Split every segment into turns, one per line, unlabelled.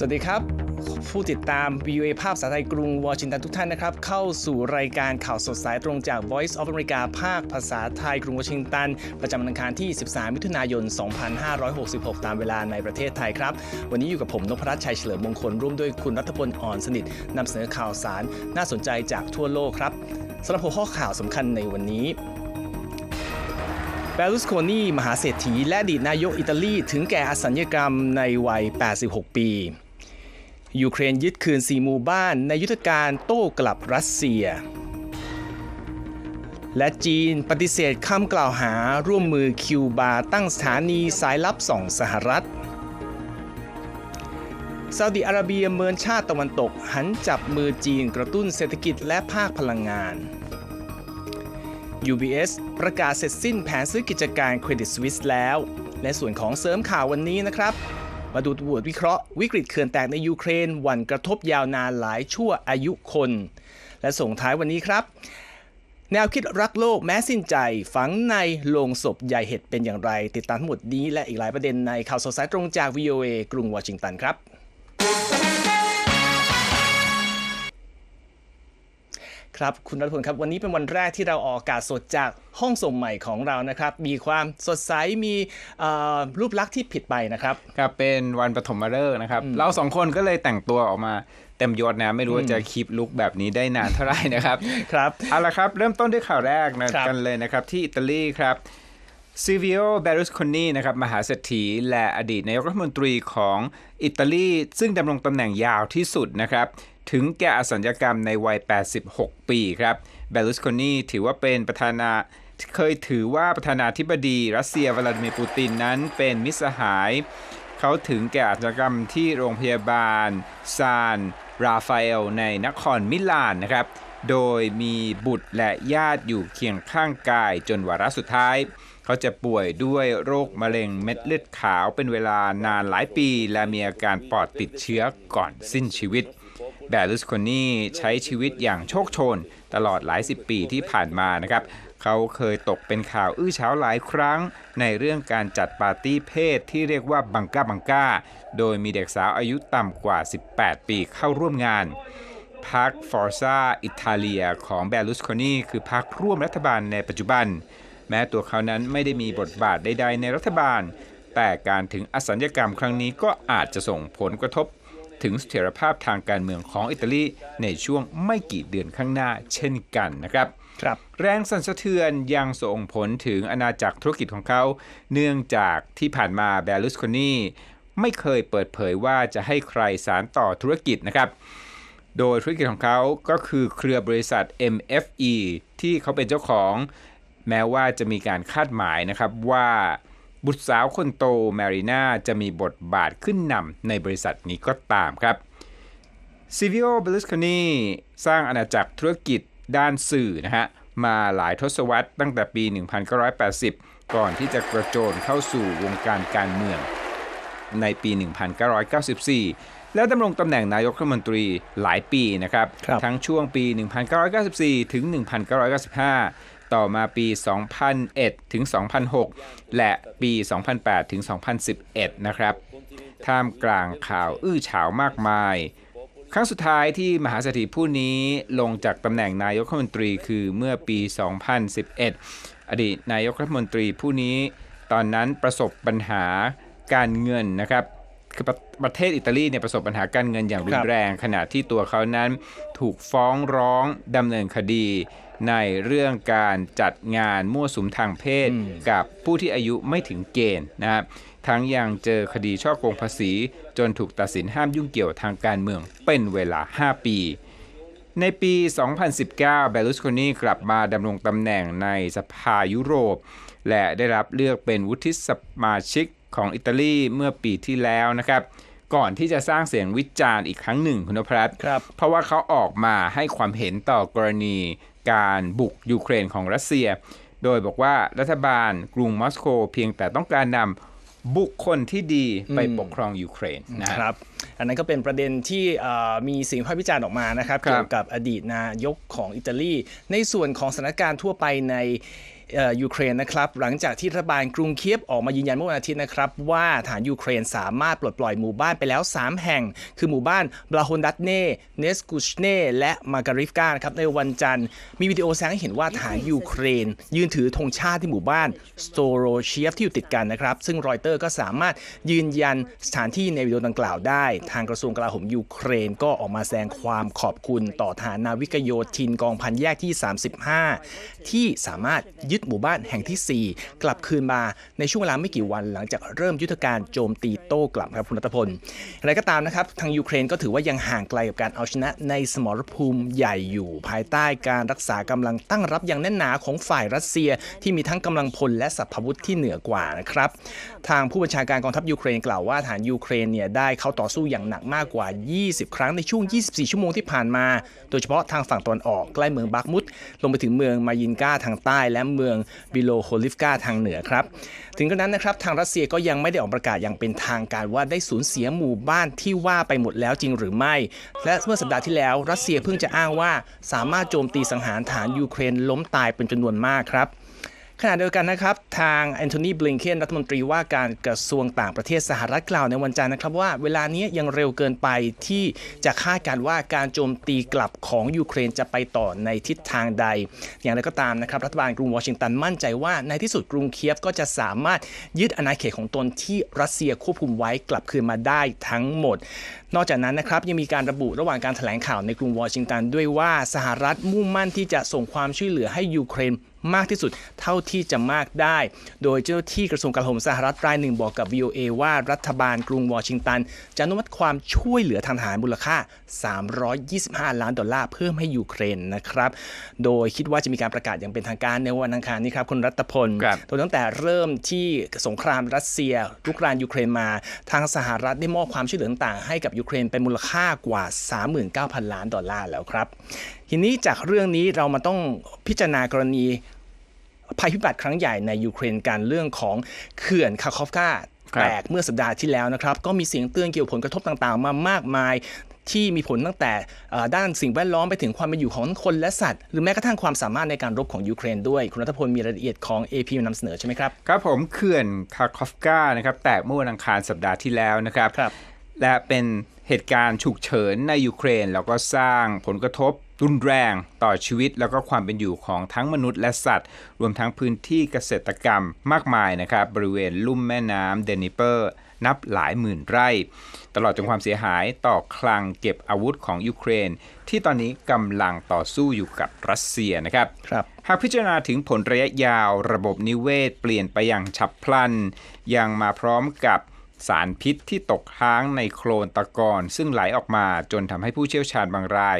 สวัสดีครับ ผู้ติดตาม VOA ภาพภาไทยกรุงวอชิงตันทุกท่านนะครับ เข้าสู่รายการข่าวสดสายตรงจาก Voice of America ภาคภาษาไทยกรุงวอชิงตัน ประจำวันอังคารที่ 13 มิถุนายน 2566 ตามเวลาในประเทศไทยครับ วันนี้อยู่กับผมนพรัตน์ชัยเฉลิมมงคล ร่วมด้วยคุณรัฐพลอ่อนสนิทนำเสนอข่าวสารน่าสนใจจากทั่วโลกครับสำหรับหัวข้อข่าวสำคัญในวันนี้เบลุสโคนีมหาเศรษฐีและอดีตนายกอิตาลี ถึงแก่อสัญญกรรมในวัย 86 ปี ยูเครนยึดคืนสีหมู่บ้านในยุทธการโต้กลับรัสเซีย และจีนปฏิเสธคำกล่าวหาร่วมมือคิวบาตั้งสถานีสายลับส่องสหรัฐซาอุดิอาระเบียเมินชาติตะวันตกหันจับมือจีนกระตุ้นเศรษฐกิจและภาคพลังงาน UBS ประกาศเสร็จสิ้นแผนซื้อกิจการ Credit Suisse แล้ว และส่วนของเสริมข่าววันนี้นะครับ มาดูบทวิเคราะห์วิกฤตเขื่อนแตกในยูเครนหวันกระทบยาวนานหลายชั่วอายุคน และส่งท้ายวันนี้ครับ แนวคิดรักโลกแม้สิ้นใจฝังในโลงศพใหญ่เห็ดเป็นอย่างไร ติดตามทั้งหมดนี้และอีกหลายประเด็นในข่าวสดสายตรงจาก VOA กรุงวอชิงตันครับ ครับคุณรัฐพลครับวันนี้เป็นวันแรกที่เราออกอากาศสดจากห้องส่งใหม่ของเรานะครับ มีความสดใสมีเอ่อรูปลักษณ์ที่ผิดไปนะครับ
ครับเป็นวันปฐมฤกษ์นะครับ เราสองคนก็เลยแต่งตัวออกมาเต็มยศนะไม่รู้ว่าจะคีปลุกแบบนี้ได้นานเท่าไหร่นะครับ
ครับ
เอาละครับเริ่มต้นด้วยข่าวแรกนะครับกันเลยนะครับ ที่อิตาลีครับซิวิโอเบรุสค o นีนะครับมหาเศรษฐีและอดีตนายกรัฐมนตรีของอิตาลี ซึ่งดำรงตำแหน่งยาวที่สุดนะครับ ถึงแก่อสัญญกรรมในวัย 86 ปีครับเบรุสคนีถือว่าเป็นประธานาเคยถือว่าประธานาธิบดี รัสเซียวลาดิเมียร์ปูตินนั้นเป็นมิสหาย เขาถึงแก่อาชญากรรมที่โรงพยาบาล ซานราฟาเอล ในนครมิลานนะครับ โดยมีบุตรและญาติอยู่เคียงข้างกายจนวาระสุดท้าย เขาจะป่วยด้วยโรคมะเร็งเม็ดเลือดขาวเป็นเวลานานหลายปี และมีอาการปอดติดเชื้อก่อนสิ้นชีวิต แบลุสโคนีใช้ชีวิตอย่างโชคโชน ตลอดหลายสิบปีที่ผ่านมานะครับ เขาเคยตกเป็นข่าวอื้อเฉาหลายครั้ง ในเรื่องการจัดปาร์ตี้เพศที่เรียกว่าบังก้าบังก้า โดยมีเด็กสาวอายุต่ำกว่า 18 ปีเข้าร่วมงานพรรคฟอร์ซาอิตาเลียของเบลุสโคนีคือพรรคร่วมรัฐบาลในปัจจุบัน แม้ตัวเขานั้นไม่ได้มีบทบาทใดๆในรัฐบาล แต่การถึงอสัญญกรรมครั้งนี้ก็อาจจะส่งผลกระทบ ถึงเสถียรภาพทางการเมืองของอิตาลีในช่วงไม่กี่เดือนข้างหน้าเช่นกันนะครับ
ครับ
แรงสั่นสะเทือนยังส่งผลถึงอาณาจักรธุรกิจของเขา เนื่องจากที่ผ่านมาเบลุสโคนีไม่เคยเปิดเผยว่าจะให้ใครสารต่อธุรกิจนะครับ โดยธุรกิจของเขาก็คือเครือบริษัท MFE ที่เขาเป็นเจ้าของ แม้ว่าจะมีการคาดหมายนะครับว่า บุตรสาวคนโตแมรีนาจะมีบทบาทขึ้นนำในบริษัทนี้ก็ตามครับซิวิโอเบลุสค o นีสร้างอาณาจักรธุรกิจด้านสื่อนะฮะมาหลายทศวรรษตั้งแต่ปี 1980 ก่อนที่จะกระโจนเข้าสู่วงการการเมือง ในปี 1994 และดำรงตำแหน่งนายกรัฐมนตรีหลายปีนะครับ
ครับ
ทั้งช่วงปี 1994 ถึง 1995 ต่อมาปี 2001 ถึง 2006 และปี 2008 ถึง 2011 นะครับ ท่ามกลางข่าวอื้อฉาวมากมาย ครั้งสุดท้ายที่มหาเศรษฐีผู้นี้ลงจากตำแหน่งนายกรัฐมนตรีคือเมื่อปี 2011 อดีตนายกรัฐมนตรีผู้นี้ ตอนนั้นประสบปัญหาการเงินนะครับคือประประเทศอิตาลีเนี่ยประสบปัญหาการเงินอย่างรุ
ครั
น
บ
แรง ขณะที่ตัวเขานั้นถูกฟ้องร้องดำเนินคดี ในเรื่องการจัดงานมั่วสุมทางเพศกับผู้ที่อายุไม่ถึงเกณฑ์นะครับทั้งยังเจอคดีช่อโกงภาษี จนถูกตัดสินห้ามยุ่งเกี่ยวทางการเมืองเป็นเวลา 5 ปี ในปี 2019 เบลุสโคนีกลับมาดำรงตำแหน่งในสภายุโรป และได้รับเลือกเป็นวุฒิสมาชิกของอิตาลีเมื่อปีที่แล้วนะครับ ก่อนที่จะสร้างเสียงวิจารณ์อีกครั้งหนึ่งคุณนพรัตน์
ครับ
เพราะว่าเขาออกมาให้ความเห็นต่อกรณี การบุกยูเครนของรัสเซีย โดยบอกว่ารัฐบาลกรุงมอสโกเพียงแต่ต้องการนำบุคคลที่ดีไปปกครองยูเครนนะ
ครับอันนั้นก็เป็นประเด็นที่เอ่อมีเสียงวิพากษ์วิจารณ์ออกมานะครับ
ครับ
เกี่ยวกับอดีตนายกของอิตาลี ในส่วนของสถานการณ์ทั่วไปในเอ่อ ยูเครนนะครับหลังจากที่รัฐบาลกรุงเคียฟออกมายืนยันเมื่อวันอาทิตย์นะครับว่าฐานยูเครนสามารถปลดปล่อยหมู่บ้านไปแล้ว 3 แห่ง คือหมู่บ้านบลาฮอนดัตเน่เนสกุชเน่และมาการิฟกานะครับในวันจันทร์มีวิดีโอแสดงให้เห็นว่าฐานยูเครน ยืนถือธงชาติที่หมู่บ้านสโตโรเชียฟที่อยู่ติดกันนะครับซึ่งรอยเตอร์ก็สามารถยืนยันสถานที่ในวิดีโอดังกล่าวได้ ทางกระทรวงกลาโหมยูเครนก็ออกมาแสดงความขอบคุณต่อฐานนาวิกโยธินกองพันแยกที่ 35 ที่สามารถยึดหมู่บ้านแห่งทีสี่ 4 กลับคืนมาในช่วงเวลาไม่กี่วัน หลังจากเริ่มยุทธการโจมตีโต้กลับครับคุณรัตพลอะไรก็ตามนะครับ ทางยูเครนก็ถือว่ายังห่างไกลกับการเอาชนะในสมรภูมิใหญ่อยู่ภายใต้การรักษากำลังตั้งรับอย่างแน่นหนาของฝ่ายรัสเซียที่มีทั้งกำลังพลและสัพพวุธที่เหนือกว่านะครับทางผู้บัญชาการกองทัพยูเครนกล่าวว่าฐานยูเครนเนี่ยได้เข้าต่อสู้อย่างหนักมากกว่า 20 ครั้งในช่วง 24 ชั่วโมงที่ผ่านมา โดยเฉพาะทางฝั่งตะวันออกใกล้เมืองบักมุดลงไปถึงเมืองมายินกาทางใต้ และเมืองบิโลโฮลิฟกาทางเหนือครับ ถึงกระนั้นนะครับทางรัสเซียก็ยังไม่ได้ออกประกาศอย่างเป็นทางการว่าได้สูญเสียหมู่บ้านที่ว่าไปหมดแล้วจริงหรือไม่ และเมื่อสัปดาห์ที่แล้ว รัสเซียเพิ่งจะอ้างว่าสามารถโจมตีสังหารฐานยูเครนล้มตายเป็นจำนวนมากครับ ขณะเดียวกันนะครับ ทางแอนโทนีบลิงเคนรัฐมนตรีว่าการกระทรวงต่างประเทศสหรัฐกล่าวในวันจันทร์นะครับว่าเวลานี้ยังเร็วเกินไปที่จะคาดการณ์ว่าการโจมตีกลับของยูเครนจะไปต่อในทิศทางใด อย่างไรก็ตามนะครับรัฐบาลกรุงวอชิงตันมั่นใจว่าในที่สุดกรุงเคียฟก็จะสามารถยึดอาณาเขตของตนที่รัสเซียควบคุมไว้กลับคืนมาได้ทั้งหมด นอกจากนั้นนะครับยังมีการระบุระหว่างการแถลงข่าวในกรุงวอชิงตันด้วยว่าสหรัฐมุ่งมั่นที่จะส่งความช่วยเหลือให้ยูเครนมากที่สุดเท่าที่จะมากได้ โดยเจ้าที่กระทรวงกลาโหมสหรัฐรายหนึ่งบอกกับ VOA ว่ารัฐบาลกรุงวอชิงตัน จะอนุมัติความช่วยเหลือทางทหารมูลค่า 325 ล้านดอลลาร์เพิ่มให้ยูเครนนะครับ โดยคิดว่าจะมีการประกาศอย่างเป็นทางการในวันอังคารนี้ครับคุณรัตพลโดยตั้งแต่เริ่มที่สงครามรัสเซียลุกรานยูเครนมา ทางสหรัฐได้มอบความช่วยเหลือต่างๆให้กับยูเครนเป็นมูลค่ากว่า 39,000 ล้านดอลลาร์แล้วครับ ทีนี้จากเรื่องนี้เรามาต้องพิจารณากรณีภัยพิบัติครั้งใหญ่ในยูเครนกันเรื่องของเขื่อนคาคอฟกา
ครับ
แตกเมื่อสัปดาห์ที่แล้วนะครับ ก็มีเสียงเตือนเกี่ยวกับผลกระทบต่างๆ มามากมายที่มีผลตั้งแต่เอ่อด้านสิ่งแวดล้อมไปถึงความเป็นอยู่ของคนและสัตว์ หรือแม้กระทั่งความสามารถในการรบของยูเครนด้วย คุณรัฐพลมีรายละเอียดของ AP มานำเสนอใช่ไหมครับ
ครับผมเขื่อนคาคอฟกานะครับแตกเมื่อวันอังคารสัปดาห์ที่แล้วนะครับ
ครับ
และเป็นเหตุการณ์ฉุกเฉินในยูเครน แล้วก็สร้างผลกระทบ รุนแรงต่อชีวิตแล้วก็ความเป็นอยู่ของทั้งมนุษย์และสัตว์ รวมทั้งพื้นที่เกษตรกรรมมากมายนะครับ บริเวณลุ่มแม่น้ำเดนิเปอร์ นับหลายหมื่นไร่ ตลอดจนความเสียหายต่อคลังเก็บอาวุธของยูเครน ที่ตอนนี้กำลังต่อสู้อยู่กับรัสเซียนะครับ
ครับ
หากพิจารณาถึงผลระยะยาว ระบบนิเวศเปลี่ยนไปอย่างฉับพลัน ยังมาพร้อมกับสารพิษที่ตกค้างในโคลนตะกอนซึ่งไหลออกมาจนทำให้ผู้เชี่ยวชาญบางราย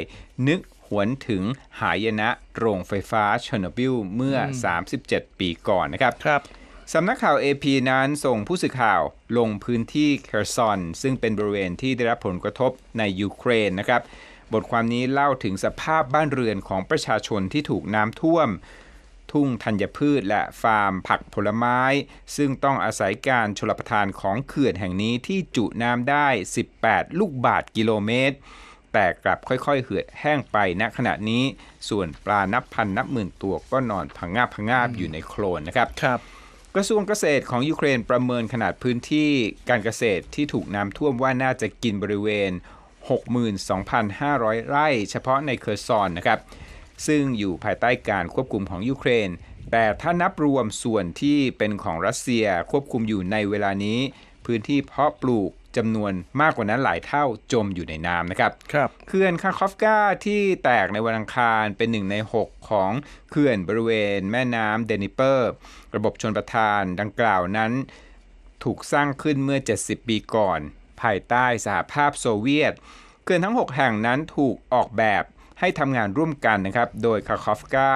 นึก หวนถึงหายนะโรงไฟฟ้าเชอร์โนบิลเมื่ออ37 ปีก่อนนะครับ
ครับ
สำนักข่าว AP นั้นส่งผู้สื่อข่าวลงพื้นที่เคอร์ซอน ซึ่งเป็นบริเวณที่ได้รับผลกระทบในยูเครนนะครับ บทความนี้เล่าถึงสภาพบ้านเรือนของประชาชนที่ถูกน้ำท่วม ทุ่งธัญพืชและฟาร์มผักผลไม้ ซึ่งต้องอาศัยการชลประทานของเขื่อนแห่งนี้ที่จุน้ำได้ 18 ลูกบาทกิโลเมตร แต่กลับค่อยๆ เหือดแห้งไปณขณะนี้ ส่วนปลานับพันนับหมื่นตัวก็นอนพังงาบพังงาบอยู่ในโคลนนะครับ
ครับ
กระทรวงเกษตรของยูเครนประเมินขนาดพื้นที่การเกษตรที่ถูกน้ำท่วมว่าน่าจะกินบริเวณ 62,500 ไร่เฉพาะในเคอร์ซอนนะครับ ซึ่งอยู่ภายใต้การควบคุมของยูเครน แต่ถ้านับรวมส่วนที่เป็นของรัสเซียควบคุมอยู่ในเวลานี้ พื้นที่เพาะปลูก จำนวนมากกว่านั้นหลายเท่าจมอยู่ในน้ำนะครับ
ครับ
เขื่อนคาคอฟกาที่แตกในวันอังคารเป็นหนึ่งใน 6 ของเขื่อนบริเวณแม่น้ำเดนิเปอร์ ระบบชนประทานดังกล่าวนั้น ถูกสร้างขึ้นเมื่อ 70 ปีก่อน ภายใต้สหภาพโซเวียตเขื่อนทั้ง 6 แห่งนั้นถูกออกแบบให้ทำงานร่วมกันนะครับ โดยคาคอฟกา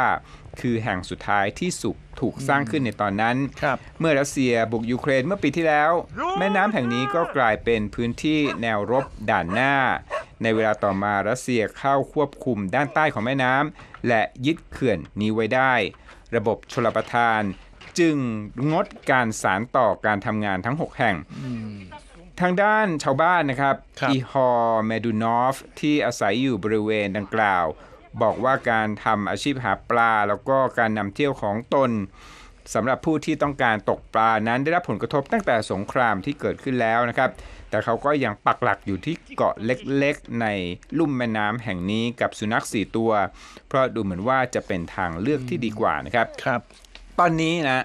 คือแห่งสุดท้ายที่สุกถูกสร้างขึ้นในตอนนั้น
ครับ
เมื่อรัสเซียบุกยูเครนเมื่อปีที่แล้ว แม่น้ำแห่งนี้ก็กลายเป็นพื้นที่แนวรบด่านหน้า ในเวลาต่อมารัสเซียเข้าควบคุมด้านใต้ของแม่น้ำและยึดเขื่อนนี้ไว้ได้ ระบบชลประทานจึงงดการสารต่อการทำงานทั้ง 6 แห่งทางด้านชาวบ้านนะครับ
ครับ
อีฮอร์เมดูนอฟที่อาศัยอยู่บริเวณดังกล่าว บอกว่าการทำอาชีพหาปลา แล้วก็การนำเที่ยวของตนสำหรับผู้ที่ต้องการตกปลานั้นได้รับผลกระทบตั้งแต่สงครามที่เกิดขึ้นแล้วนะครับ แต่เขาก็ยังปักหลักอยู่ที่เกาะเล็กๆ ในลุ่มแม่น้ำแห่งนี้กับสุนัขสี่ตัว เพราะดูเหมือนว่าจะเป็นทางเลือกที่ดีกว่านะครับ
ครับ
ตอนนี้นะ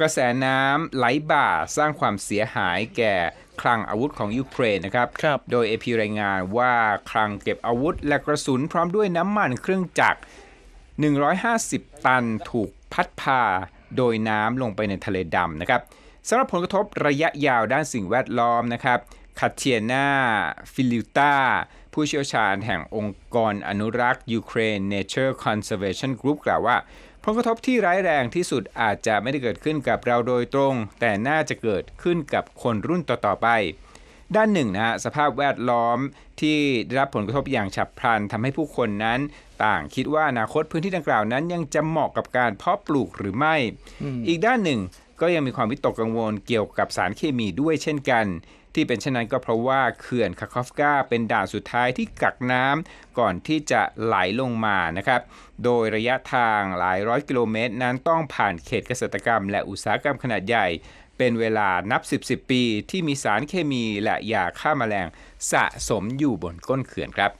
กระแสน้ำไหลบ่าสร้างความเสียหายแก่คลังอาวุธของยูเครนนะครับ
ครับ
โดย AP รายงานว่าคลังเก็บอาวุธและกระสุนพร้อมด้วยน้ำมันเครื่องจักร 150 ตันถูกพัดพาโดยน้ำลงไปในทะเลดำนะครับสำหรับผลกระทบระยะยาวด้านสิ่งแวดล้อมนะครับคาเทียนาฟิลิตาผู้เชี่ยวชาญแห่งองค์กรอนุรักษ์ Ukraine Nature Conservation Group กล่าวว่า ผลกระทบที่ร้ายแรงที่สุดอาจจะไม่ได้เกิดขึ้นกับเราโดยตรง แต่น่าจะเกิดขึ้นกับคนรุ่นต่อๆไป ด้านหนึ่งนะฮะสภาพแวดล้อมที่ได้รับผลกระทบอย่างฉับพลันทำให้ผู้คนนั้น ต่างคิดว่าอนาคตพื้นที่ดังกล่าวนั้น ยังจะเหมาะกับการเพาะปลูกหรือไม่ อีกด้านหนึ่งก็ยังมีความวิตกกังวลเกี่ยวกับสารเคมีด้วยเช่นกัน ที่เป็นเช่นนั้นก็เพราะว่าเขื่อนคาคอฟกาเป็นด่านสุดท้ายที่กักน้ำก่อนที่จะไหลลงมานะครับ โดยระยะทางหลายร้อยกิโลเมตร นั้นต้องผ่านเขตเกษตรกรรม และอุตสาหกรรมขนาดใหญ่ เป็นเวลานับ 10 10 ปี ที่มีสารเคมีและยาฆ่าแมลงสะสมอยู่บนก้นเขื่อนครับ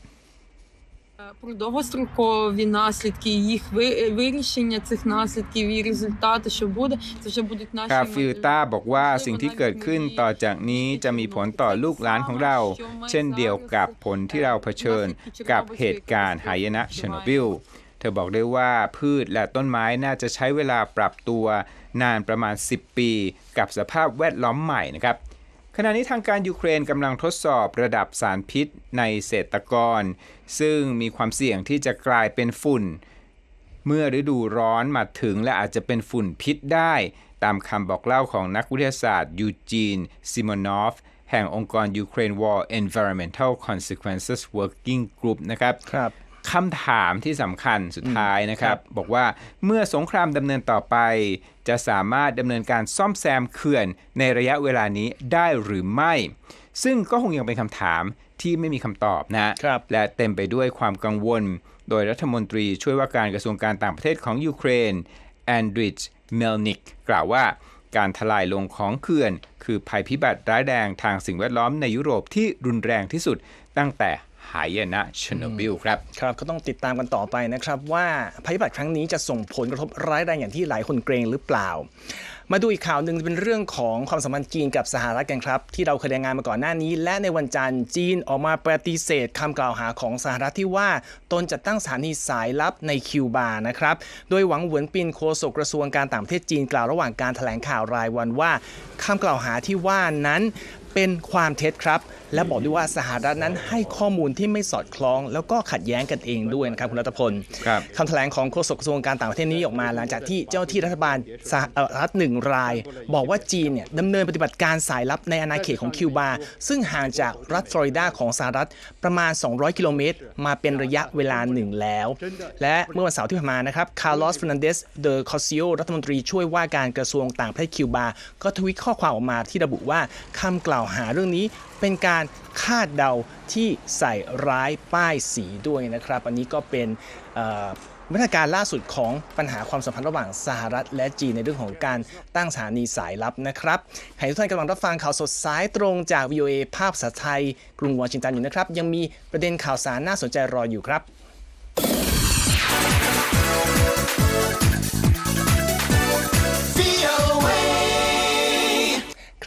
Про довгострокові наслідки, їх ви- вирішення цих наслідків і результати, що буде, це вже будуть наші
ครับฟิล
метри.
ต้าบอกว่าสิ่งที่เกิดขึ้นต่อจากนี้จะมีผลต่อลูกหลานของเรา เช่นเดียวกับผลที่เราเผชิญกับเหตุการณ์หายนะเชอร์โนบิล เธอบอกได้ว่าพืชและต้นไม้น่าจะใช้เวลาปรับตัวนานประมาณ 10 ปี กับสภาพแวดล้อมใหม่นะครับ ขณะนี้ทางการยูเครนกำลังทดสอบระดับสารพิษในเศรษฐกรซึ่งมีความเสี่ยงที่จะกลายเป็นฝุ่น เมื่อฤดูร้อนมาถึงและอาจจะเป็นฝุ่นพิษได้ ตามคำบอกเล่าของนักวิทยาศาสตร์ยูจีนซิมอนอฟแห่งองค์กร Ukraine War Environmental Consequences Working Group นะครับ
ครับ
คำถามที่สำคัญสุดท้ายนะครับ บอกว่าเมื่อสงครามดำเนินต่อไป จะสามารถดำเนินการซ่อมแซมเขื่อนในระยะเวลานี้ได้หรือไม่ ซึ่งก็คงยังเป็นคำถามที่ไม่มีคำตอบนะ
ครับ
และเต็มไปด้วยความกังวล โดยรัฐมนตรีช่วยว่าการกระทรวงการต่างประเทศของยูเครนแอนดริชเมลนิกกล่าวว่าการทลายลงของเขื่อน คือภัยพิบัติร้ายแรงทางสิ่งแวดล้อมในยุโรปที่รุนแรงที่สุดตั้งแต่ หายนะเชอร์โนบิลครับ
ครับก็ต้องติดตามกันต่อไปนะครับ ว่าภัยพิบัติครั้งนี้จะส่งผลกระทบร้ายแรงอย่างที่หลายคนเกรงหรือเปล่า มาดูอีกข่าวหนึ่งเป็นเรื่องของความสัมพันธ์จีนกับสหรัฐกันครับ ที่เราเคยรายงานมาก่อนหน้านี้ และในวันจันทร์จีนออกมาปฏิเสธคำกล่าวหาของสหรัฐที่ว่าตนจะตั้งสถานีสายลับในคิวบานะครับโดยหวังเหวินปินโฆษกกระทรวงการต่างประเทศจีนกล่าวระหว่างการแถลงข่าวรายวันว่าคำกล่าวหาที่ว่านั้น เป็นความเท็จครับ และบอกด้วยว่าสหรัฐนั้นให้ข้อมูลที่ไม่สอดคล้อง แล้วก็ขัดแย้งกันเองด้วยนะครับคุณรัตพล
ครับ
คำแถลงของโฆษกกระทรวงการต่างประเทศนี้ออกมาหลังจากที่เจ้าหน้าที่รัฐบาลสหรัฐหนึ่งราย บอกว่าจีนเนี่ยดำเนินปฏิบัติการสายลับในอาณาเขตของคิวบา ซึ่งห่างจากรัฐฟลอริดาของสหรัฐประมาณ 200 กิโลเมตร มาเป็นระยะเวลาหนึ่งแล้ว และเมื่อวันเสาร์ที่ผ่านมานะครับคาร์ลอสฟ e นันเดสเดอคอซิโอรัฐมนตรีช่วยว่าการกระทรวงต่างประเทศคิวบา ก็ทวิตข้อความออกมาที่ระบุว่าคำกล่าววหาเรื่องนี้เป็นการคาดเดาที่ใส่ร้ายป้ายสีด้วยนะครับ อันนี้ก็เป็นเอ่อมาตรการล่าสุดของปัญหาความสัมพันธ์ระหว่างสหรัฐและจีนในเรื่องของการตั้งสถานีสายลับนะครับใครทุกท่านกำลังรับฟังข่าวสดสายตรงจาก VOA ภาพภาษาไทย กรุงวอชิงตันอยู่นะครับ ยังมีประเด็นข่าวสารน่าสนใจรออยู่ครับ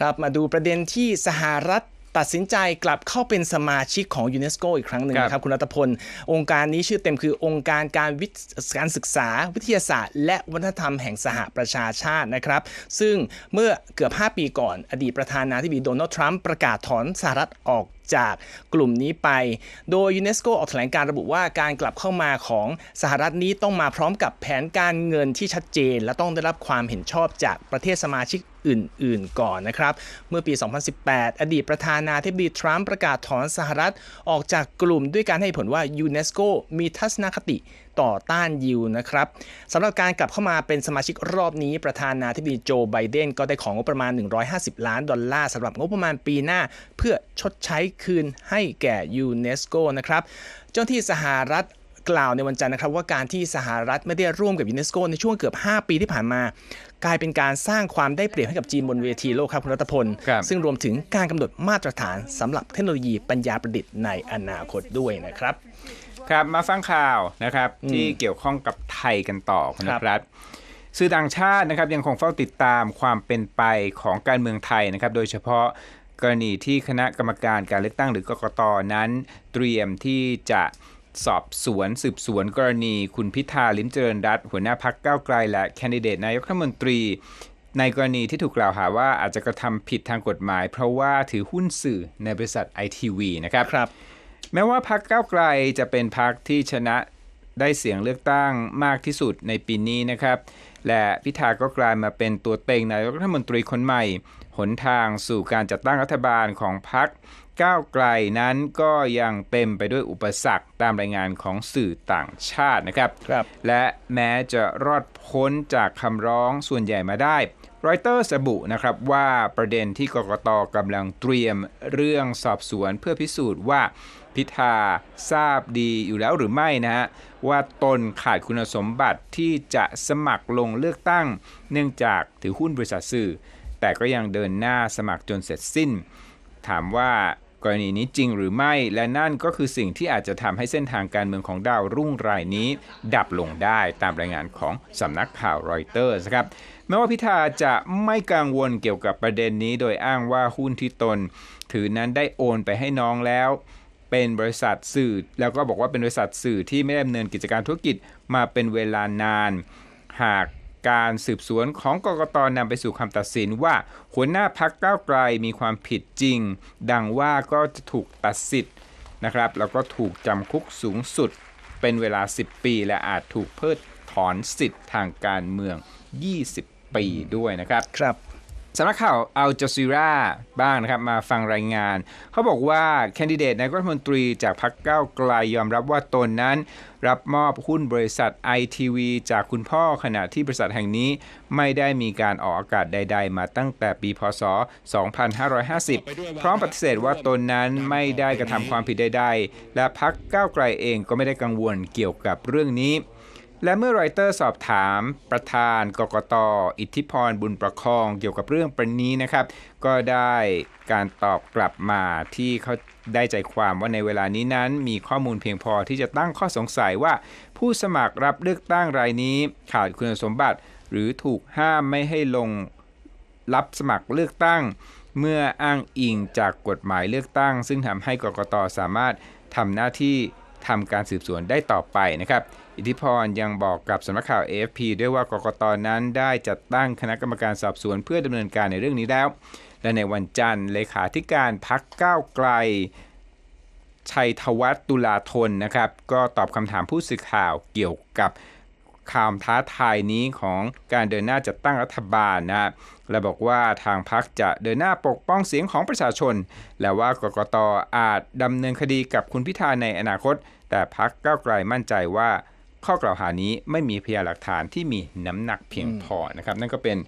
ครับมาดูประเด็นที่สหรัฐตัดสินใจกลับเข้าเป็นสมาชิกของยูเนสโกอีกครั้งหนึ่ง
ครับ
นะครับ คุณรัตพล องค์การนี้ชื่อเต็มคือองค์การการวิทการศึกษาวิทยาศาสตร์ และวัฒนธรรมแห่งสหประชาชาตินะครับ ซึ่งเมื่อเกือบ 5 ปีก่อน อดีตประธานาธิบดีโดนัลด์ทรัมป์ประกาศถอนสหรัฐออก จากกลุ่มนี้ไป โดยยูเนสโกออกแถลงการระบุว่าการกลับเข้ามาของสหรัฐนี้ต้องมาพร้อมกับแผนการเงินที่ชัดเจน และต้องได้รับความเห็นชอบจากประเทศสมาชิกอื่น ๆ ก่อนนะครับ เมื่อปี 2018 อดีตประธานาธิบดีทรัมป์ประกาศถอนสหรัฐออกจากกลุ่มด้วยการให้ผลว่ายูเนสโกมีทัศนคติ ต่อต้านยิวนะครับสำหรับการกลับเข้ามาเป็นสมาชิกรอบนี้ประธานาธิบดีโจไบเดนก็ได้ของงบประมาณ 150 ล้านดอลลาร์สำหรับงบประมาณปีหน้า เพื่อชดใช้คืนให้แก่ยูเนสโกนะครับเจ้าหน้าที่สหรัฐกล่าวในวันจันทร์นะครับว่าการที่สหรัฐไม่ได้ร่วมกับยูเนสโกในช่วงเกือบ 5 ปีที่ผ่านมา กลายเป็นการสร้างความได้เปรียบให้กับจีนบนเวทีโลกครับคุณรัตพล
ครับ
ซึ่งรวมถึงการกำหนดมาตรฐานสำหรับเทคโนโลยีปัญญาประดิษฐ์ในอนาคตด้วยนะครับ
ครับมาฟังข่าวนะครับที่เกี่ยวข้องกับไทยกันต่อคุณ
ครับ
นรัฐสื่อต่างชาตินะครับยังคงเฝ้าติดตามความเป็นไปของการเมืองไทยนะครับ โดยเฉพาะกรณีที่คณะกรรมการการเลือกตั้งหรือกกตนั้น เตรียมที่จะสอบสวนสืบสวนกรณี คุณพิธาลิมเจริญรัตน์หัวหน้าพักก้าวไกล และแคนดิเดตนายกรัฐมนตรี ในกรณีที่ถูกกล่าวหาว่าอาจจะกระทำผิดทางกฎหมาย เพราะว่าถือหุ้นสื่อในบริษัทไอทีวีนะครับ
ครับ
แม้ว่าพรรคก้าวไกลจะเป็นพรรคที่ชนะได้เสียงเลือกตั้งมากที่สุดในปีนี้นะครับ และพิธาก็กลายมาเป็นตัวเต็งนายกรัฐมนตรีคนใหม่ หนทางสู่การจัดตั้งรัฐบาลของพรรคก้าวไกลนั้นก็ยังเต็มไปด้วยอุปสรรคตามรายงานของสื่อต่างชาตินะครับ
รบ
และแม้จะรอดพ้นจากคำร้องส่วนใหญ่มาได้รอยเตอร์ระบุนะครับว่าประเด็นที่กกตกำลังเตรียมเรื่องสอบสวนเพื่อพิสูจน์ว่า พิธาทราบดีอยู่แล้วหรือไม่นะฮะว่าตนขาดคุณสมบัติที่จะสมัครลงเลือกตั้ง เนื่องจากถือหุ้นบริษัทสื่อ แต่ก็ยังเดินหน้าสมัครจนเสร็จสิ้น ถามว่ากรณีนี้จริงหรือไม่และนั่นก็คือสิ่งที่อาจจะทำให้เส้นทางการเมืองของดาวรุ่งรายนี้ ดับลงได้ตามรายงานของสำนักข่าวรอยเตอร์นะครับแม้ว่าพิธาจะไม่กังวลเกี่ยวกับประเด็นนี้ โดยอ้างว่าหุ้นที่ตน ถือนั้นได้โอนไปให้น้องแล้ว เป็นบริษัทสื่อ แล้วก็บอกว่าเป็นบริษัทสื่อที่ไม่ได้ดำเนินกิจการธุรกิจมาเป็นเวลานาน หากการสืบสวนของกกตนำไปสู่คำตัดสินว่า หัวหน้าพักก้าวไกลมีความผิดจริง ดังว่าก็จะถูกตัดสิทธิ์นะครับ แล้วก็ถูกจำคุกสูงสุดเป็นเวลา 10 ปี และอาจถูกเพิกถอนสิทธิ์ทางการเมือง 20 ปีด้วยนะครับ
ครับ
สำนักข่าวอัลจซีราบ้างนะครับ มาฟังรายงาน เขาบอกว่าแคนดิเดตนายกรัฐมนตรีจากพรรคก้าวไกลยอมรับว่าตนนั้น รับมอบหุ้นบริษัทไอทีวีจากคุณพ่อขณะที่บริษัทแห่งนี้ไม่ได้มีการออกอากาศใด ๆ มาตั้งแต่ปีพศ 2550 พร้อมปฏิเสธว่าตนนั้นไม่ได้กระทำความผิดใด ๆ และพรรคก้าวไกลเองก็ไม่ได้กังวลเกี่ยวกับเรื่องนี้ และเมื่อรอยเตอร์สอบถามประธานกกตอิทธิพรบุญประคองเกี่ยวกับเรื่องประนี้นะครับ ก็ได้การตอบกลับมาที่เขาได้ใจความว่าในเวลานี้นั้น มีข้อมูลเพียงพอที่จะตั้งข้อสงสัยว่า ผู้สมัครรับเลือกตั้งรายนี้ขาดคุณสมบัติ หรือถูกห้ามไม่ให้ลงรับสมัครเลือกตั้ง เมื่ออ้างอิงจากกฎหมายเลือกตั้ง ซึ่งทำให้กกตสามารถทำหน้าที่ทำการสืบสวนได้ต่อไปนะครับ อิทธิพรยังบอกกับสำนักข่าว AFP ด้วยว่ากกตนั้นได้จัดตั้งคณะกรรมการสอบสวนเพื่อดำเนินการในเรื่องนี้แล้ว และในวันจันทร์เลขาธิการพักก้าวไกล ชัยธวัฒน์ตุลาธนนะครับ ก็ตอบคำถามผู้สื่อข่าวเกี่ยวกับความท้าทายนี้ของการเดินหน้าจัดตั้งรัฐบาลนะและบอกว่าทางพักจะเดินหน้าปกป้องเสียงของประชาชน และว่ากกตอาจดำเนินคดีกับคุณพิธาในอนาคต แต่พักก้าวไกลมั่นใจว่า ข้อกล่าวหานี้ไม่มีพยานหลักฐานที่มีน้ำหนักเพียงพอนะครับ นั่นก็เป็น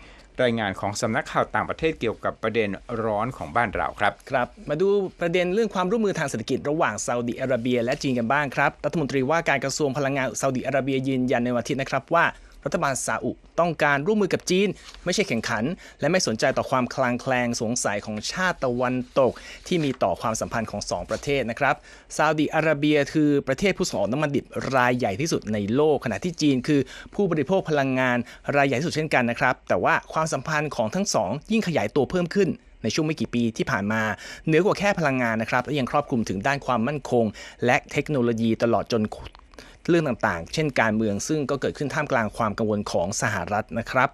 รายงานของสำนักข่าวต่างประเทศเกี่ยวกับประเด็นร้อนของบ้านเราครับ
ครับ มาดูประเด็นเรื่องความร่วมมือทางเศรษฐกิจระหว่างซาอุดิอาระเบีย และจีนกันบ้างครับ รัฐมนตรีว่าการกระทรวงพลังงานซาอุดิอาระเบียยืนยันในวันอาทิตย์นะครับว่า รัฐบาลซาอุต้องการร่วมมือกับจีน ไม่ใช่แข่งขัน และไม่สนใจต่อความคลางแคลงสงสัยของชาติตะวันตก ที่มีต่อความสัมพันธ์ของสองประเทศนะครับซาอุดิอาระเบียคือประเทศผู้ส่งออกน้ำมันดิบรายใหญ่ที่สุดในโลกขณะที่จีนคือผู้บริโภคพลังงานรายใหญ่ที่สุดเช่นกันนะครับแต่ว่าความสัมพันธ์ของทั้งสองยิ่งขยายตัวเพิ่มขึ้นในช่วงไม่กี่ปีที่ผ่านมาเหนือกว่าแค่พลังงานนะครับและยังครอบคลุมถึงด้านความมั่นคง และเทคโนโลยีตลอดจน เรื่องต่างๆ เช่นการเมืองซึ่งก็เกิดขึ้นท่ามกลางความกังวลของสหรัฐนะครับ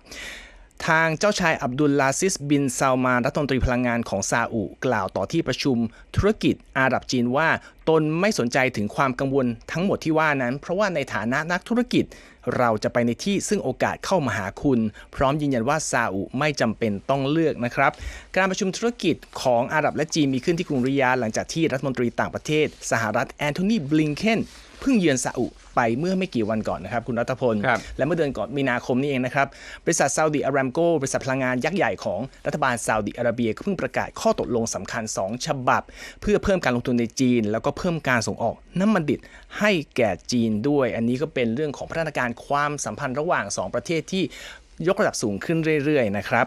ทางเจ้าชายอับดุลลาซิสบินซาลมานรัฐมนตรีพลังงานของซาอุกล่าวต่อที่ประชุมธุรกิจอาหรับจีนว่าตนไม่สนใจถึงความกังวลทั้งหมดที่ว่านั้น เพราะว่าในฐานะนักธุรกิจ เราจะไปในที่ซึ่งโอกาสเข้ามาหาคุณ พร้อมยืนยันว่าซาอุไม่จำเป็นต้องเลือกนะครับ การประชุมธุรกิจของอาหรับและจีนมีขึ้นที่กรุงริยาหลังจากที่รัฐมนตรีต่างประเทศ สหรัฐแอนโทนีบลิงเคน เพิ่งเยือนซาอุไปเมื่อไม่กี่วันก่อนนะครับคุณรัฐพล
ครับ
และเมื่อเดือนก่อนมีนาคมนี้เองนะครับบริษัทซาอุดิอารามโกบริษัทพลังงานยักษ์ใหญ่ของรัฐบาลซาอุดิอาระเบียก็เพิ่งประกาศข้อตกลงสำคัญ 2 ฉบับ เพื่อเพิ่มการลงทุนในจีน แล้วก็เพิ่มการส่งออกน้ำมันดิบให้แก่จีนด้วย อันนี้ก็เป็นเรื่องของพัฒนาการความสัมพันธ์ระหว่าง 2 ประเทศที่ยกระดับสูงขึ้นเรื่อยๆนะครับ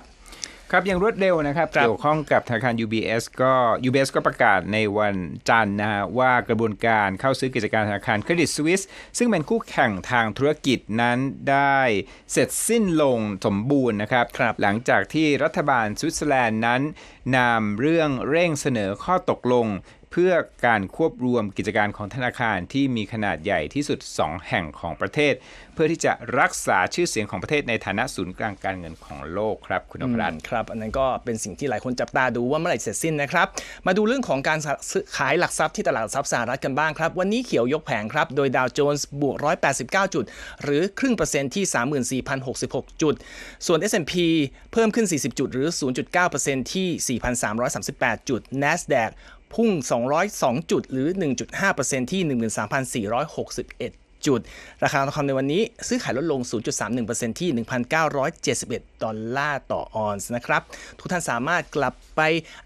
ครับอย่างรวดเร็วนะครับ
ครับ
เกี่ยวข้องกับธนาคาร UBS ก็ UBS ก็ประกาศในวันจันทร์นะฮะว่ากระบวนการเข้าซื้อกิจการธนาคารเครดิตสวิสซึ่งเป็นคู่แข่งทางธุรกิจนั้นได้เสร็จสิ้นลงสมบูรณ์นะครับ
ครับ
หลังจากที่รัฐบาลสวิตเซอร์แลนด์นั้นนำเรื่องเร่งเสนอข้อตกลง เพื่อการควบรวมกิจการของธนาคารที่มีขนาดใหญ่ที่สุด 2 แห่งของประเทศ เพื่อที่จะรักษาชื่อเสียงของประเทศในฐานะศูนย์กลางการเงินของโลกครับคุณอภรัตน์
ครับ อันนั้นก็เป็นสิ่งที่หลายคนจับตาดูว่าเมื่อไหร่เสร็จสิ้นนะครับ มาดูเรื่องของการซื้อขายหลักทรัพย์ที่ตลาดทรัพย์สหรัฐกันบ้างครับ วันนี้เขียวยกแผงครับ โดยดาวโจนส์บวก 189 จุด หรือครึ่งเปอร์เซ็นต์ที่ 34,066 จุด ส่วน S&P เพิ่มขึ้น 40 จุด หรือ 0.9%ที่ 4,338 จุด NASDAQ พุ่ง 202 จุดหรือ 1.5%ที่ 13,461 จุด ราคาทองคำในวันนี้ ซื้อขายลดลง 0.31%ที่ 1,971 ดอลลาร์ต่อออนซ์นะครับ ทุกท่านสามารถกลับไป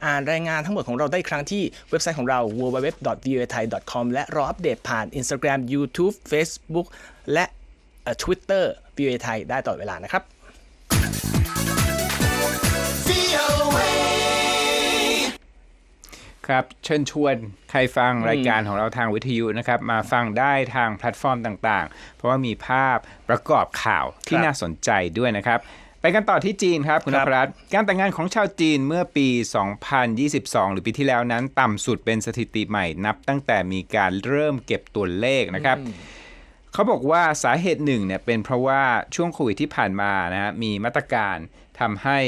อ่านรายงานทั้งหมดของเราได้ครั้งที่เว็บไซต์ของเรา www.voathai.com และรออัปเดตผ่าน Instagram YouTube Facebook และเอ่อ Twitter VOA ไทยได้ตลอดเวลานะครับ
ครับเชิญชวนใครฟังรายการของเราทางวิทยุนะครับ มาฟังได้ทางแพลตฟอร์มต่างๆ เพราะว่ามีภาพประกอบข่าวที่
ครับ
น่าสนใจด้วยนะครับ ไปกันต่อที่จีนครับ คุณ
ครั
น
บ
ภรัตน์การแต่งงานของชาวจีนเมื่อปี 2022 หรือปีที่แล้วนั้น ต่ำสุดเป็นสถิติใหม่นับ ตั้งแต่มีการเริ่มเก็บตัวเลขนะครับเขาบอกว่าสาเหตุหนึ่งเนี่ยเป็นเพราะว่าช่วงโควิดที่ผ่านมานะฮะมีมาตรการ ทำให้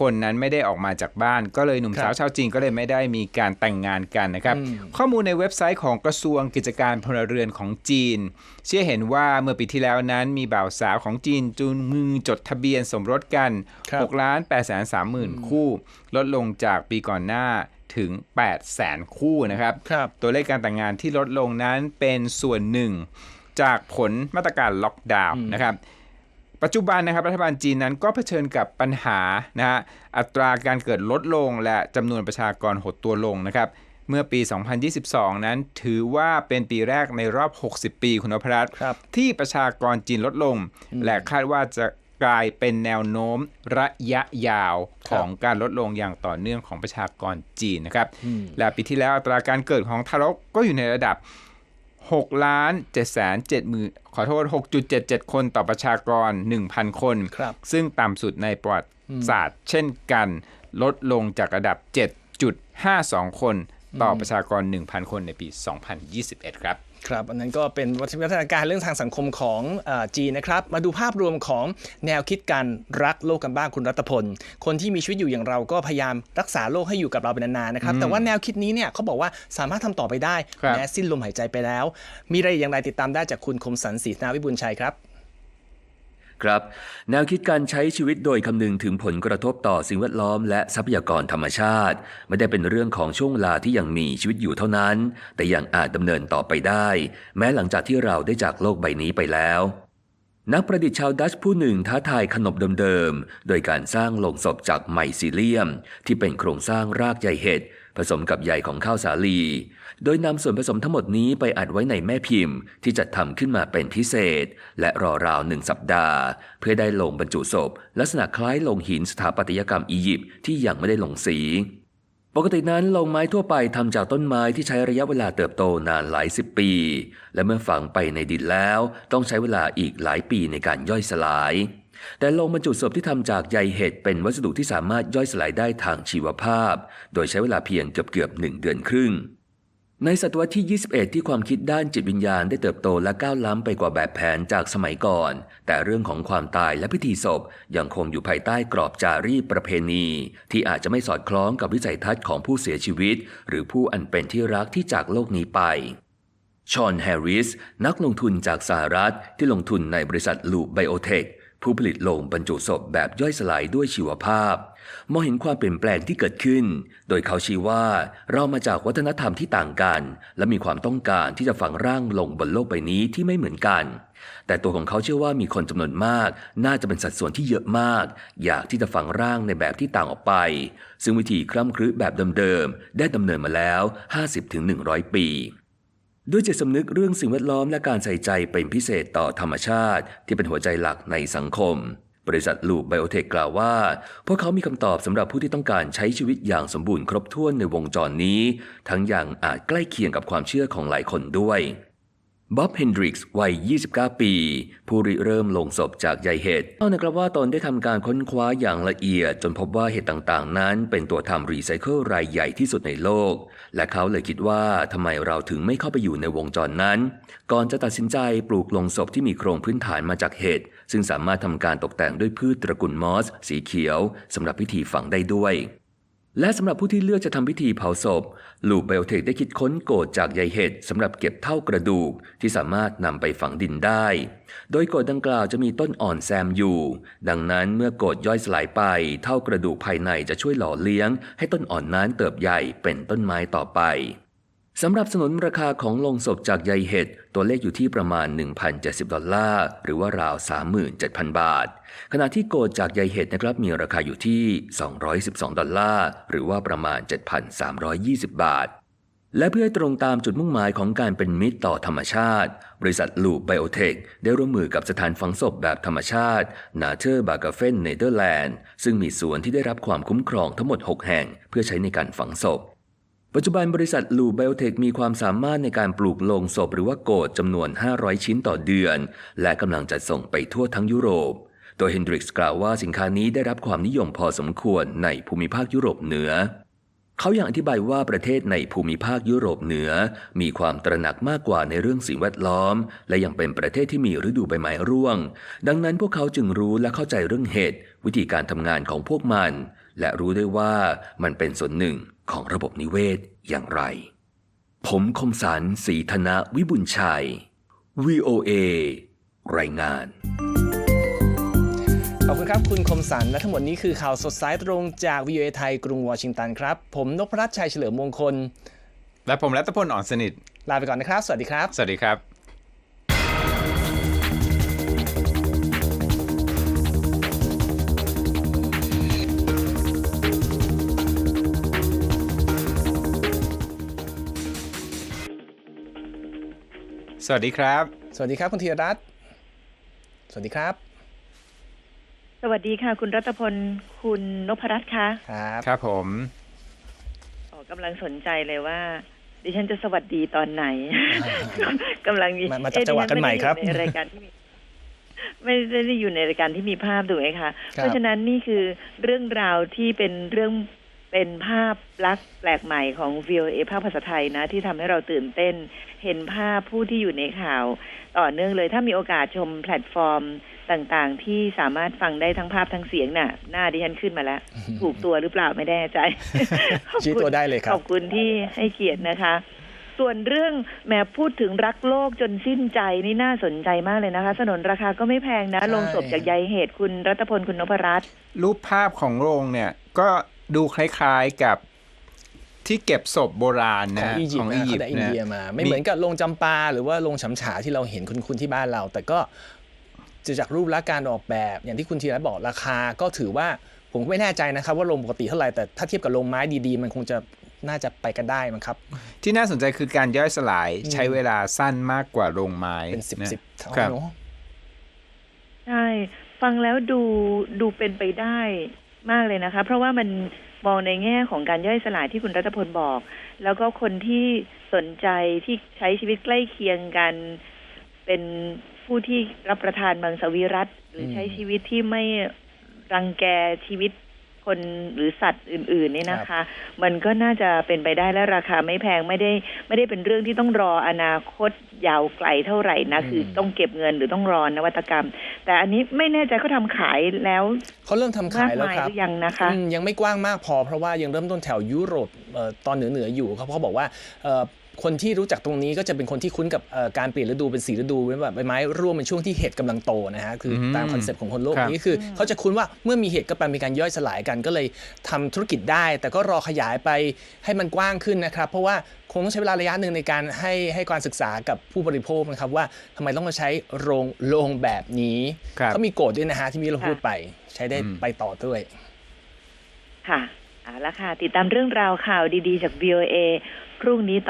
คนนั้นไม่ได้ออกมาจากบ้าน ก็เลยหนุ่ม
ครับ
สาวชาวจีนก็เลยไม่ได้มีการแต่งงานกันนะครับ ข้อมูลในเว็บไซต์ของกระทรวงกิจการพลเรือนของจีน เชื่อเห็นว่าเมื่อปีที่แล้วนั้นมีบ่าวสาวของจีนจูงมือจดทะเบียนสมรสกัน
ครับ
6ล้าน8แสน3หมื่นคู่ ลดลงจากปีก่อนหน้าถึง8แสนคู่นะครับ
ครับ
ตัวเลขการแต่งงานที่ลดลงนั้นเป็นส่วนหนึ่ง จากผลมาตรการล็อกดาวน์นะครับ ปัจจุบันนะครับรัฐบาลจีนนั้นก็เผชิญกับปัญหานะฮะอัตราการเกิดลดลงและจำนวนประชากรหดตัวลงนะครับเมื่อปี 2022 นั้นถือว่าเป็นปีแรกในรอบ 60 ปีคุณนพรัตน์
ครับ
ที่ประชากรจีนลดลง และคาดว่าจะกลายเป็นแนวโน้มระยะยาวของการลดลงอย่างต่อเนื่องของประชากรจีนนะครับ และปีที่แล้วอัตราการเกิดของทารกก็อยู่ในระดับ 6ล้าน7แสน7หมื่นขอโทษ 6.77 คนต่อประชากร 1,000 คน
ครับ
ซึ่งต่ำสุดในประวัติศาสตร์ เช่นกัน ลดลงจากระดับ 7.52 คนต่อประชากร 1,000 คนในปี 2021 ครับ
ครับอันนั้นก็เป็นวัฒนาการเรื่องทางสังคมของเออจีนนะครับ มาดูภาพรวมของแนวคิดการรักโลกกันบ้างคุณรัตพล คนที่มีชีวิตอยู่อย่างเราก็พยายามรักษาโลกให้อยู่กับเราเป็นนานๆนะครับ แต่ว่าแนวคิดนี้เนี่ยเขาบอกว่าสามารถทำต่อไปได้
ครับ
แม้สิ้นลมหายใจไปแล้ว มีรายละเอียดอย่างไรติดตามได้จากคุณคมสันต์ศรีนาวิบุญชัยครับ
ครับ แนวคิดการใช้ชีวิตโดยคำนึงถึงผลกระทบต่อสิ่งแวดล้อมและทรัพยากรธรรมชาติ ไม่ได้เป็นเรื่องของช่วงเวลาที่ยังมีชีวิตอยู่เท่านั้น แต่ยังอาจดำเนินต่อไปได้ แม้หลังจากที่เราได้จากโลกใบนี้ไปแล้วนักประดิษฐ์ชาวดัชผู้หนึ่งท้าทายขนบเดิมๆ โดยการสร้างโลงศพจากไมซิเลียม ที่เป็นโครงสร้างรากใยเห็ด ผสมกับใยของข้าวสาลี โดยนำส่วนผสมทั้งหมดนี้ไปอัดไว้ในแม่พิมพ์ ที่จัดทำขึ้นมาเป็นพิเศษ และรอราวหนึ่งสัปดาห์ เพื่อได้ลงบรรจุศพ ลักษณะคล้ายลงหินสถาปัตยกรรมอียิปต์ที่ยังไม่ได้ลงสีปกตินั้นลงไม้ทั่วไปทำจากต้นไม้ที่ใช้ระยะเวลาเติบโตนานหลายสิบปี และเมื่อฝังไปในดินแล้ว ต้องใช้เวลาอีกหลายปีในการย่อยสลาย แต่ลงบรรจุศพที่ทำจากใยเห็ดเป็นวัสดุที่สามารถย่อยสลายได้ทางชีวภาพ โดยใช้เวลาเพียงเกือบเกือบหนึ่งเดือนครึ่ง ในศตวรรษที่ 21 ที่ความคิดด้านจิตวิญญาณได้เติบโตและก้าวล้ำไปกว่าแบบแผนจากสมัยก่อน แต่เรื่องของความตายและพิธีศพยังคงอยู่ภายใต้กรอบจารีตประเพณี ที่อาจจะไม่สอดคล้องกับวิสัยทัศน์ของผู้เสียชีวิต หรือผู้อันเป็นที่รักที่จากโลกนี้ไปชอนแฮร์ริส นักลงทุนจากสหรัฐที่ลงทุนในบริษัทลูไบโอเทค ผู้ผลิตโลงบรรจุศพแบบย่อยสลายด้วยชีวภาพ มองเห็นความเปลี่ยนแปลงที่เกิดขึ้น โดยเขาชี้ว่าเรามาจากวัฒนธรรมที่ต่างกัน และมีความต้องการที่จะฝังร่างลงบนโลกใบนี้ที่ไม่เหมือนกัน แต่ตัวของเขาเชื่อว่ามีคนจำนวนมาก น่าจะเป็นสัดส่วนที่เยอะมาก อยากที่จะฝังร่างในแบบที่ต่างออกไป ซึ่งวิธีคร่ำครึแบบเดิมๆได้ดำเนินมาแล้ว 50-100 ปี ด้วยจิตสำนึกเรื่องสิ่งแวดล้อมและการใส่ใจเป็นพิเศษต่อธรรมชาติ ที่เป็นหัวใจหลักในสังคม บริษัทลูปไบโอเทคกล่าวว่า พวกเขามีคำตอบสำหรับผู้ที่ต้องการใช้ชีวิตอย่างสมบูรณ์ครบถ้วนในวงจรนี้ ทั้งอย่างอาจใกล้เคียงกับความเชื่อของหลายคนด้วย บ๊อบเฮนดริกส์วัย 29 ปี ผู้ริเริ่มลงศพจากใยเห็ดเล่านะครับว่าตนได้ทำการค้นคว้าอย่างละเอียด จนพบว่าเห็ดต่างๆ นั้น เป็นตัวทำรีไซเคิลรายใหญ่ที่สุดในโลก และเขาเลยคิดว่าทำไมเราถึงไม่เข้าไปอยู่ในวงจรนั้น ก่อนจะตัดสินใจปลูกลงศพที่มีโครงพื้นฐานมาจากเห็ดซึ่งสามารถทำการตกแต่งด้วยพืชตระกูลมอส สีเขียวสำหรับพิธีฝังได้ด้วย และสำหรับผู้ที่เลือกจะทำพิธีเผาศพลูไบโอเทคได้คิดค้นโกดจากใยเห็ดสำหรับเก็บเท่ากระดูกที่สามารถนำไปฝังดินได้ โดยโกดดังกล่าวจะมีต้นอ่อนแซมอยู่ ดังนั้นเมื่อโกดย่อยสลายไป เท่ากระดูกภายในจะช่วยหล่อเลี้ยง ให้ต้นอ่อนนั้นเติบใหญ่เป็นต้นไม้ต่อไป สำหรับสนุนราคาของลงศพจากใยเห็ดตัวเลขอยู่ที่ประมาณ 1,070 ดอลลาร์ หรือว่าราว 37,000 บาท ขณะที่โกดจากใยเห็ดนะครับมีราคาอยู่ที่ 212 ดอลลาร์ หรือว่าประมาณ 7,320 บาท และเพื่อตรงตามจุดมุ่งหมายของการเป็นมิตรต่อธรรมชาติ บริษัทลูปไบโอเทคได้ร่วมมือกับสถานฝังศพแบบธรรมชาตินาเธอร์บากาเฟนเนเธอร์แลนด์ซึ่งมีสวนที่ได้รับความคุ้มครองทั้งหมด 6 แห่ง เพื่อใช้ในการฝังศพ ปัจจุบันบริษัทลูไบโอเทคมีความสามารถในการปลูกโลงศพหรือว่าโกดจำนวน 500 ชิ้นต่อเดือน และกำลังจัดส่งไปทั่วทั้งยุโรป โดยเฮนดริกส์กล่าวว่าสินค้านี้ได้รับความนิยมพอสมควรในภูมิภาคยุโรปเหนือ เขายังอธิบายว่าประเทศในภูมิภาคยุโรปเหนือ มีความตระหนักมากกว่าในเรื่องสิ่งแวดล้อม และยังเป็นประเทศที่มีฤดูใบไม้ร่วง ดังนั้นพวกเขาจึงรู้และเข้าใจเรื่องเหตุวิธีการทำงานของพวกมัน และรู้ได้ว่ามันเป็นส่วนหนึ่ง ของระบบนิเวศอย่างไร ผมคมสันสีธนะวิบุญชัย VOA รายงาน
ขอบคุณครับ คุณคมสันและทั้งหมดนี้คือข่าวสดสายตรงจาก VOA ไทยกรุงวอชิงตันครับ ผมนพรัตน์ชัยเฉลิมมงคล
และผมรัตพลอ่อนสนิท
ลาไปก่อนนะครับ สวัสดีครับ
สวัสดีครับ สวัสดีครับ
สวัสดีครับคุณธีรรัตน์สวัสดีครับ
สวัสดีค่ะ คุณรัตพล คุณนพรัตน์คะ
ครับ
ครับผม
อ๋อกำลังสนใจเลยว่า ดิฉันจะสวัสดีตอนไหนกำลังมี
มามาจับจังหวะกันใหม่ครับ
เอ๊ะดิฉันไม่ได้อยู่ในรายการที่มีไม่ได้อยู่ในรายการที่มีภาพถูกไหมคะ
ครับ
เพราะฉะนั้นนี่คือเรื่องราวที่เป็นเรื่อง เป็นภาพลักษณ์แปลกใหม่ของ VOA ภาพภาษาไทยนะ ที่ทำให้เราตื่นเต้น เห็นภาพผู้ที่อยู่ในข่าวต่อเนื่องเลย ถ้ามีโอกาสชมแพลตฟอร์มต่างๆ ที่สามารถฟังได้ทั้งภาพทั้งเสียงน่ะ หน้าดิฉันขึ้นมาแล้ว ถูกตัวหรือเปล่าไม่แน่ใจขอบคุณ
ชี้ตัวได้เลยครั
ข
บ
อบคุณที่ให้เกียรตินะคะ ส่วนเรื่องแหมพูดถึงรักโลกจนสิ้นใจนี่น่าสนใจมากเลยนะคะ สนนราคาก็ไม่แพงนะ
ใช่
ลงศพจากใยเหตุคุณรัตพลคุณนพรัตน์
รูปภาพของโรงเนี่ย ก็ ดูคล้ายๆกับที่เก็บศพโบราณ
ข
นะ
องอียิป
ขอ
ต์
ง
นะ
อียิป
เขาได้
ต์
อิน
นะ
เดียมา ไม่เหมือนกับลงจำปา หรือว่าลงฉำฉาที่เราเห็นคุณคุณที่บ้านเรา แต่ก็จะจากรูปและการออกแบบ อย่างที่คุณธีรรัตน์บอกราคาก็ถือว่าผมก็ไม่แน่ใจนะครับ ว่าลงปกติเท่าไหร่แต่ถ้าเทียบกับลงไม้ดีๆ มันคงจะน่าจะไปกันได้มั้งครับ
ที่น่าสนใจคือการย่อยสลาย
อืม
ใช้เวลาสั้นมากกว่าโรงไม้
เป็นสิบ
นะ
สิบเท่า
ครับ
เนาะ
ใช่ฟังแล้วดูดูเป็นไปได้ มากเลยนะคะ เพราะว่ามันมองในแง่ของการย่อยสลายที่คุณรัตพลบอก แล้วก็คนที่สนใจที่ใช้ชีวิตใกล้เคียงกัน เป็นผู้ที่รับประทานมังสวิรัตหรือใช้ชีวิตที่ไม่รังแกชีวิต คนหรือสัตว์อื่นๆเนี่ยนะคะ มันก็น่าจะเป็นไปได้และราคาไม่แพงไม่ได้ไม่ได้เป็นเรื่องที่ต้องรออนาคตยาวไกลเท่าไหร่นะคือต้องเก็บเงินหรือต้องรอนวัตกรรม แต่อันนี้ไม่แน่ใจเขาทำขายแล้ว
เขาเริ่มทำ
มา
ขากยแล้ว
มาย
ครั
ห
บ
รือยังนะคะ
อืมยังไม่กว้างมากพอเพราะว่ายังเริ่มต้นแถวยุโรปเอ่อตอนเหนือเหนือๆอยู่ครับเพราะเขาบอกว่าเอ่อ คนที่รู้จักตรงนี้ก็จะเป็นคนที่คุ้นกับเอ่อการเปลี่ยนฤดูเป็นสีฤดูแบบใบไม้ร่วงเป็นช่วงที่เห็ดกำลังโตนะฮะคืออ
ม
ตามคอนเซปต์ของคนโลก
ครับ
นี้คือ เขาจะคุ้นว่าเมื่อมีเห็ดก็แปลมีการย่อยสลายกันก็เลยทำธุรกิจได้ แต่ก็รอขยายไปให้มันกว้างขึ้นนะครับ เพราะว่าคงต้องใช้เวลาระยะหนึ่งในการให้ให้การศึกษากับผู้บริโภคนะครับว่าทำไมต้องมาใช้โรงโรงแบบนี้
ครับ
เขามีโกฎด้วยนะฮะที่มีเราพูดไป ใช้ได้
อืม
ไปต่อด้วย
ค่ะเอาละค่ะ ติดตามเรื่องราวข่าวดีๆ จาก VOA พรุ่งนี้